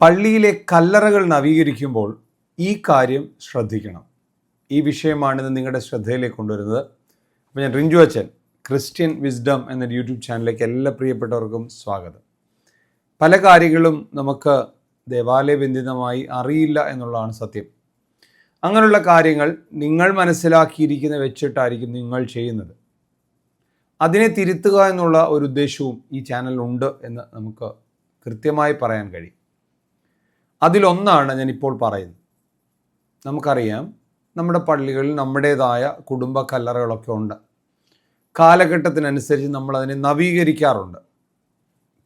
പള്ളിയിലെ കല്ലറകൾ നവീകരിക്കുമ്പോൾ ഈ കാര്യം ശ്രദ്ധിക്കണം. ഈ വിഷയമാണ് ഇന്ന് നിങ്ങളുടെ ശ്രദ്ധയിലേക്ക് കൊണ്ടുവരുന്നത്. അപ്പോൾ ഞാൻ റിഞ്ചു അച്ചൻ ക്രിസ്ത്യൻ വിസ്ഡം എന്ന യൂട്യൂബ് ചാനലിലേക്ക് എല്ലാ പ്രിയപ്പെട്ടവർക്കും സ്വാഗതം. പല കാര്യങ്ങളും നമുക്ക് ദേവാലയബന്ധിതമായി അറിയില്ല എന്നുള്ളതാണ് സത്യം. അങ്ങനെയുള്ള കാര്യങ്ങൾ നിങ്ങൾ മനസ്സിലാക്കിയിരിക്കുന്ന വെച്ചിട്ടായിരിക്കും നിങ്ങൾ ചെയ്യുന്നത്. അതിനെ തിരുത്തുക എന്നുള്ള ഒരു ഉദ്ദേശവും ഈ ചാനലുണ്ട് എന്ന് നമുക്ക് കൃത്യമായി പറയാൻ കഴിയും. അതിലൊന്നാണ് ഞാനിപ്പോൾ പറയുന്നത്. നമുക്കറിയാം നമ്മുടെ പള്ളികളിൽ നമ്മുടേതായ കുടുംബ കല്ലറകളൊക്കെ ഉണ്ട്. കാലഘട്ടത്തിനനുസരിച്ച് നമ്മളതിനെ നവീകരിക്കാറുണ്ട്.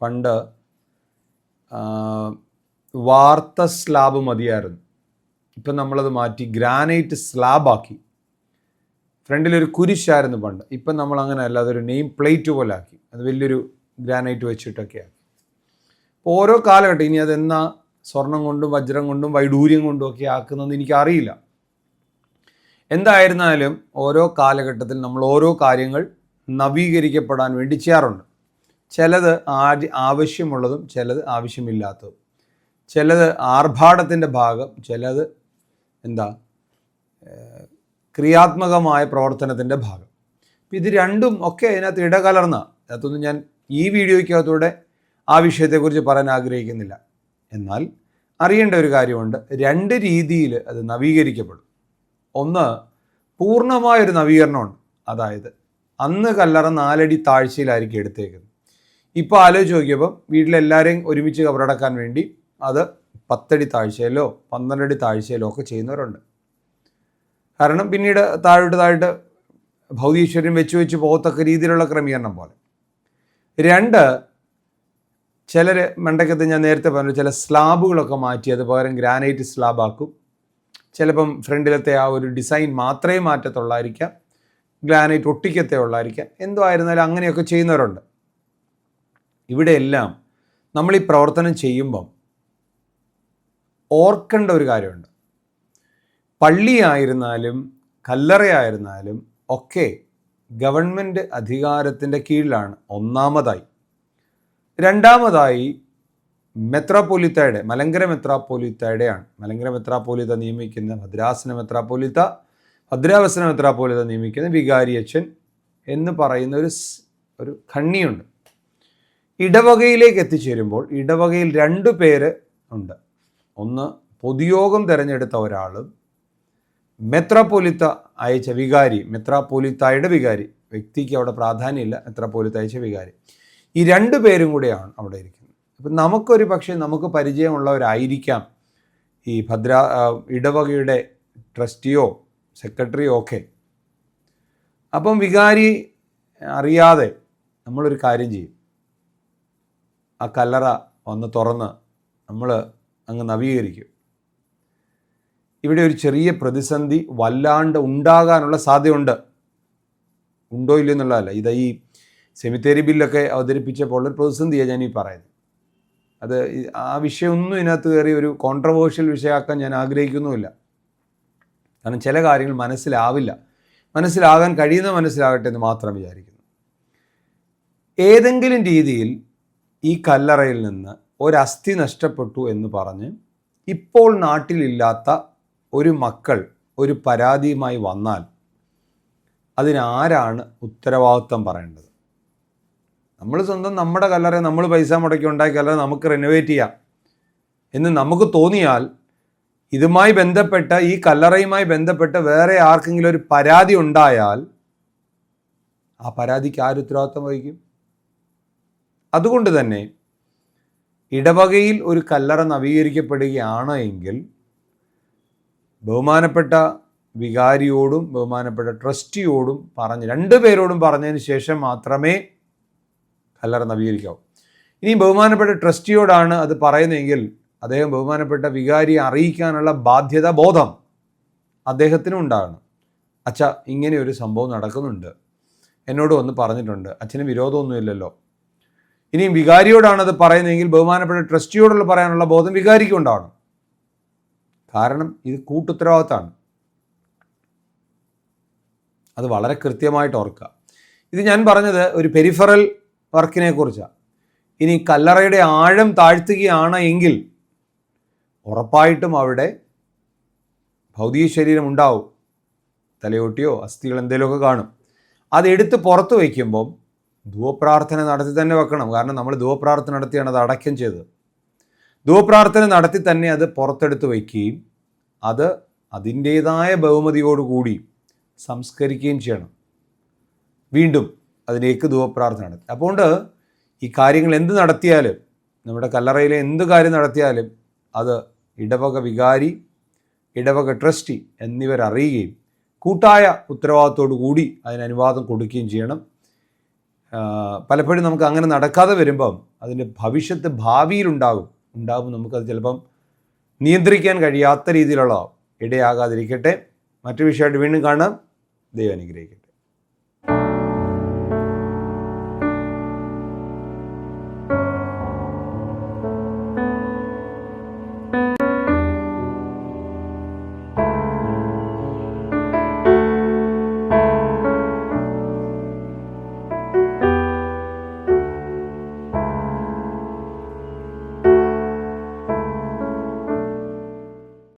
പണ്ട് വാർത്ത സ്ലാബ് മതിയായിരുന്നു. ഇപ്പം നമ്മളത് മാറ്റി ഗ്രാനൈറ്റ് സ്ലാബാക്കി. ഫ്രണ്ടിലൊരു കുരിശായിരുന്നു പണ്ട്. ഇപ്പം നമ്മൾ അങ്ങനെ അല്ല അതൊരു നെയിം പ്ലേറ്റ് പോലെ ആക്കി അത് വലിയൊരു ഗ്രാനൈറ്റ് വെച്ചിട്ടൊക്കെ ആക്കി ഓരോ കാലഘട്ടം ഇനി അതെന്നാ സ്വർണം കൊണ്ടും വജ്രം കൊണ്ടും വൈഡൂര്യം കൊണ്ടും ഒക്കെ ആക്കുന്നതെന്ന് എനിക്കറിയില്ല. എന്തായിരുന്നാലും ഓരോ കാലഘട്ടത്തിൽ നമ്മൾ ഓരോ കാര്യങ്ങൾ നവീകരിക്കപ്പെടാൻ വേണ്ടി ചെയ്യാറുണ്ട്. ചിലത് ആവശ്യമുള്ളതും ചിലത് ആവശ്യമില്ലാത്തതും. ചിലത് ആർഭാടത്തിന്റെ ഭാഗം ചിലത് എന്താ ക്രിയാത്മകമായ പ്രവർത്തനത്തിന്റെ ഭാഗം. ഇത് രണ്ടും ഒക്കെ അതിനകത്ത് ഇടകലർന്ന. അതിനകത്തൊന്നും ഞാൻ ഈ വീഡിയോയ്ക്കകത്തൂടെ ആ വിഷയത്തെക്കുറിച്ച് പറയാൻ ആഗ്രഹിക്കുന്നില്ല. എന്നാൽ അറിയേണ്ട ഒരു കാര്യമുണ്ട്. രണ്ട് രീതിയിൽ അത് നവീകരിക്കപ്പെടും. ഒന്ന് പൂർണമായൊരു നവീകരണമുണ്ട്. അതായത് അന്ന് കല്ലറ നാലടി താഴ്ചയിലായിരിക്കും എടുത്തേക്കുന്നത്. ഇപ്പോൾ ആലോചിച്ച് നോക്കിയപ്പം വീട്ടിലെല്ലാവരെയും ഒരുമിച്ച് കബറടക്കാൻ വേണ്ടി അത് പത്തടി താഴ്ചയിലോ പന്ത്രണ്ടടി താഴ്ചയിലോ ഒക്കെ ചെയ്യുന്നവരുണ്ട്. കാരണം പിന്നീട് താഴോട്ട് താഴോട്ട് ഭൗതീശ്വര്യം വെച്ച് വെച്ച് പോകത്തക്ക രീതിയിലുള്ള ക്രമീകരണം പോലെ. രണ്ട് ചിലർ മണ്ടക്കത്ത് ഞാൻ നേരത്തെ പറഞ്ഞു ചില സ്ലാബുകളൊക്കെ മാറ്റി അത് പകരം ഗ്രാനൈറ്റ് സ്ലാബാക്കും. ചിലപ്പം ഫ്രണ്ടിലത്തെ ആ ഒരു ഡിസൈൻ മാത്രമേ മാറ്റത്തുള്ളായിരിക്കാം ഗ്രാനൈറ്റ് ഒട്ടിക്കത്തേ ഉള്ളായിരിക്കാം. എന്തോ ആയിരുന്നാലും അങ്ങനെയൊക്കെ ചെയ്യുന്നവരുണ്ട്. ഇവിടെയെല്ലാം നമ്മൾ ഈ പ്രവർത്തനം ചെയ്യുമ്പം ഓർക്കേണ്ട ഒരു കാര്യമുണ്ട്. പള്ളിയായിരുന്നാലും കല്ലറയായിരുന്നാലും ഒക്കെ ഗവൺമെന്റ് അധികാരത്തിന്റെ കീഴിലാണ് ഒന്നാമതായി. രണ്ടാമതായി മെത്രാപ്പോലിത്തയുടെ മലങ്കര മെത്രാപ്പോലിത്തയുടെയാണ്. മലങ്കര മെത്രാപ്പോലിത്ത നിയമിക്കുന്ന ഭദ്രാസന മെത്രാപ്പോലിത്ത ഭദ്രാവസന മെത്രാപ്പോലിത്ത നിയമിക്കുന്ന വികാരി അച്ഛൻ എന്ന് പറയുന്ന ഒരു ഒരു ഖണ്ണിയുണ്ട്. ഇടവകയിലേക്ക് എത്തിച്ചേരുമ്പോൾ ഇടവകയിൽ രണ്ടു പേര് ഉണ്ട്. ഒന്ന് പൊതുയോഗം തിരഞ്ഞെടുത്ത ഒരാളും മെത്രാപ്പോലിത്ത അയച്ച വികാരി മെത്രാപ്പോലിത്തായുടെ വികാരി. വ്യക്തിക്ക് അവിടെ പ്രാധാന്യമില്ല മെത്രാപ്പോലിത്ത അയച്ച വികാരി. ഈ രണ്ട് പേരും കൂടെയാണ് അവിടെ ഇരിക്കുന്നത്. അപ്പം നമുക്കൊരു പക്ഷേ നമുക്ക് പരിചയമുള്ളവരായിരിക്കാം. ഈ ഭദ്ര ഇടവകയുടെ ട്രസ്റ്റിയോ സെക്രട്ടറിയോ ഒക്കെ. അപ്പം വികാരി അറിയാതെ നമ്മളൊരു കാര്യം ചെയ്യും. ആ കല്ലറ വന്ന് തുറന്ന് നമ്മൾ അങ്ങ് നവീകരിക്കും. ഇവിടെ ഒരു ചെറിയ പ്രതിസന്ധി വല്ലാണ്ട് ഉണ്ടാകാനുള്ള സാധ്യതയുണ്ട്. ഉണ്ടോ ഇല്ലയോ എന്നുള്ളതല്ല. ഇത് ഈ സെമിത്തേരി ബില്ലൊക്കെ അവതരിപ്പിച്ചപ്പോൾ ഒരു പ്രതിസന്ധിയാണ് ഞാൻ ഈ പറയുന്നത്. അത് ആ വിഷയമൊന്നും ഇതിനകത്ത് കയറി ഒരു കോൺട്രവേഴ്ഷ്യൽ വിഷയമാക്കാൻ ഞാൻ ആഗ്രഹിക്കുന്നുമില്ല. കാരണം ചില കാര്യങ്ങൾ മനസ്സിലാവില്ല. മനസ്സിലാകാൻ കഴിയുന്ന മനസ്സിലാകട്ടെ എന്ന് മാത്രം വിചാരിക്കുന്നു. ഏതെങ്കിലും രീതിയിൽ ഈ കല്ലറയിൽ നിന്ന് ഒരസ്ഥി നഷ്ടപ്പെട്ടു എന്ന് പറഞ്ഞ് ഇപ്പോൾ നാട്ടിലില്ലാത്ത ഒരു മക്കൾ ഒരു പരാതിയുമായി വന്നാൽ അതിനാരാണ് ഉത്തരവാദിത്വം പറയേണ്ടത്? നമ്മൾ സ്വന്തം നമ്മുടെ കല്ലറ നമ്മൾ പൈസ മുടക്കി ഉണ്ടാക്കിയ കല്ലറ നമുക്ക് റെനോവേറ്റ് ചെയ്യാം. എന്ന് നമുക്ക് തോന്നിയാൽ ഇതുമായി ബന്ധപ്പെട്ട ഈ കല്ലറയുമായി ബന്ധപ്പെട്ട് വേറെ ആർക്കെങ്കിലും ഒരു പരാതി ഉണ്ടായാൽ ആ പരാതിക്ക് ആര് ഉത്തരവാദിത്വം വഹിക്കും? അതുകൊണ്ട് തന്നെ ഇടവകയിൽ ഒരു കല്ലറ നവീകരിക്കപ്പെടുകയാണ് എങ്കിൽ ബഹുമാനപ്പെട്ട വികാരിയോടും ബഹുമാനപ്പെട്ട ട്രസ്റ്റിയോടും പറഞ്ഞ് രണ്ടു പേരോടും പറഞ്ഞതിന് ശേഷം മാത്രമേ കല്ലറ നവീകരിക്കാവും. ഇനി ബഹുമാനപ്പെട്ട ട്രസ്റ്റിയോടാണ് അത് പറയുന്നതെങ്കിൽ അദ്ദേഹം ബഹുമാനപ്പെട്ട വികാരിയെ അറിയിക്കാനുള്ള ബാധ്യത ബോധം അദ്ദേഹത്തിനും ഉണ്ടാകണം. അച്ഛ ഇങ്ങനെ ഒരു സംഭവം നടക്കുന്നുണ്ട്. എന്നോട് വന്ന് പറഞ്ഞിട്ടുണ്ട്. അച്ഛന് വിരോധമൊന്നുമില്ലല്ലോ. ഇനിയും വികാരിയോടാണ് അത് പറയുന്നതെങ്കിൽ ബഹുമാനപ്പെട്ട ട്രസ്റ്റിയോടുള്ള പറയാനുള്ള ബോധം വികാരിക്കും ഉണ്ടാവണം കാരണം ഇത് കൂട്ടുത്തരവാദിത്തമാണ്. അത് വളരെ കൃത്യമായിട്ട് ഓർക്കുക. ഇത് ഞാൻ പറഞ്ഞത് ഒരു പെരിഫറൽ വർക്കിനെ കുറിച്ചാണ് ഇനി കല്ലറയുടെ ആഴം താഴ്ത്തുകയാണ് എങ്കിൽ ഉറപ്പായിട്ടും അവിടെ ഭൗതിക ശരീരം ഉണ്ടാവും. തലയോട്ടിയോ അസ്ഥികൾ എന്തെങ്കിലുമൊക്കെ കാണും. അതെടുത്ത് പുറത്ത് വയ്ക്കുമ്പം ധൂവപ്രാർത്ഥന നടത്തി തന്നെ വെക്കണം. കാരണം നമ്മൾ ധൂവപ്രാർത്ഥന നടത്തിയാണ് അത് അടക്കം ചെയ്തത്. ധൂവപ്രാർത്ഥന നടത്തി തന്നെ അത് പുറത്തെടുത്ത് വയ്ക്കുകയും അത് അതിന്റേതായ ബഹുമതിയോടുകൂടി സംസ്കരിക്കുകയും ചെയ്യണം. വീണ്ടും അതിലേക്ക് ധൂപപ്രാർത്ഥനയാണ് അതുകൊണ്ട് ഈ കാര്യങ്ങൾ എന്ത് നടത്തിയാലും നമ്മുടെ കല്ലറയിലെ എന്ത് കാര്യം നടത്തിയാലും അത് ഇടവക വികാരി ഇടവക ട്രസ്റ്റി എന്നിവരറിയുകയും കൂട്ടായ ഉത്തരവാദിത്തോടു കൂടി അതിന് അനുവാദം കൊടുക്കുകയും ചെയ്യണം. പലപ്പോഴും നമുക്ക് അങ്ങനെ നടക്കാതെ വരുമ്പം അതിന്റെ ഭവിഷ്യത്ത് ഭാവിയിലുണ്ടാകും. ഉണ്ടാകും നമുക്കത് ചിലപ്പം നിയന്ത്രിക്കാൻ കഴിയാത്ത രീതിയിലുള്ള ഇടയാകാതിരിക്കട്ടെ. മറ്റു വിഷയമായിട്ട് വീണ്ടും കാണാം. ദൈവം അനുഗ്രഹിക്കട്ടെ.